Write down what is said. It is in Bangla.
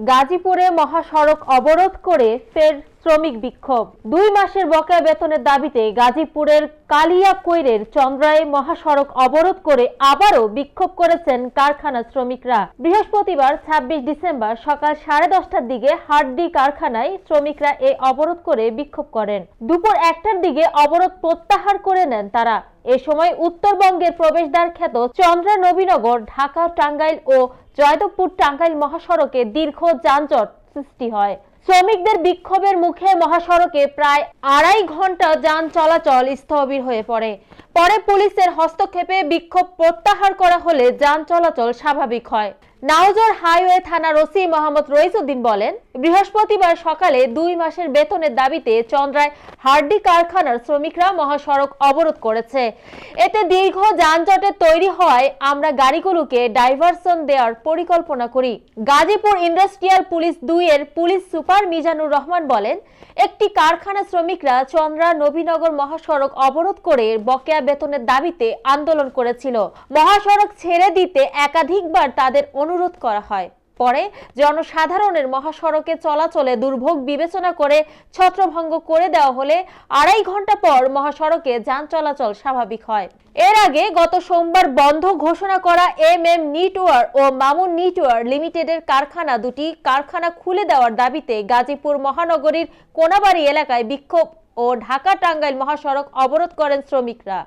গাজীপুরে মহাসড়ক অবরোধ করে ফের শ্রমিক বিক্ষোভ। দুই মাসের বকেয়া বেতনের দাবিতে গাজীপুরের কালিয়া কৈরের চন্দ্রায় মহাসড়ক অবরোধ করে আবারও বিক্ষোভ করেছেন কারখানা শ্রমিকরা। বৃহস্পতিবার ২৬ ডিসেম্বর সকাল সাড়ে দশটার দিকে হাড্ডি কারখানায় শ্রমিকরা এই অবরোধ করে বিক্ষোভ করেন। দুপুর একটার দিকে অবরোধ প্রত্যাহার করে নেন তারা। এ সময় উত্তরবঙ্গের প্রবেশদ্বার খ্যাত চন্দ্রা নবীনগর ঢাকা টাঙ্গাইল ও জয়দেবপুর টাঙ্গাইল মহাসড়কে দীর্ঘ যানজট সৃষ্টি হয়। শ্রমিকদের বিক্ষোভের মুখে মহাসড়কে প্রায় আড়াই ঘণ্টা যান চলাচল স্থবির হয়ে পড়ে। পরে পুলিশের হস্তক্ষেপে বিক্ষোভ প্রত্যাহার করা হলে যান চলাচল স্বাভাবিক হয়। নাওজর হাইওয়ে থানার ওসি মোহাম্মদ রইসুদ্দিন বলেন বৃহস্পতিবার সকালে দুই মাসের বেতনের দাবিতে চন্দ্রায় হার্ডি কারখানার শ্রমিকরা মহাসড়ক অবরোধ করেছে। এতে দীর্ঘ যানজটের তৈরি হওয়ায় আমরা গাড়িগুলোকে ডাইভারশন দেওয়ার পরিকল্পনা করি। গাজীপুর ইন্ডাস্ট্রিয়াল পুলিশ দুই এর পুলিশ সুপার মিজানুর রহমান বলেন, একটি কারখানা শ্রমিকরা চন্দ্রা নবীনগর মহাসড়ক অবরোধ করে বকেয়া বেতনের দাবিতে আন্দোলন করেছিল। মহাসড়ক ছেড়ে দিতে একাধিকবার তাদের অনুরোধ করা হয়। পরে জনসাধারণের মহাসড়কে চলাচলে দুর্ভোগ বিবেচনা করে ছত্রভঙ্গ করে দেওয়া হলে আড়াই ঘণ্টা পর মহাসড়কে যান চলাচল স্বাভাবিক হয়। এর আগে গত সোমবার বন্ধ ঘোষণা করা এম এম নিটওয়ার ও মামুন নিটওয়ার লিমিটেডের কারখানা দুটি কারখানা খুলে দেওয়ার দাবিতে গাজীপুর মহানগরীর কোনাবাড়ি এলাকায় বিক্ষোভ ও ঢাকা টাঙ্গাইল মহাসড়ক অবরোধ করেন শ্রমিকরা।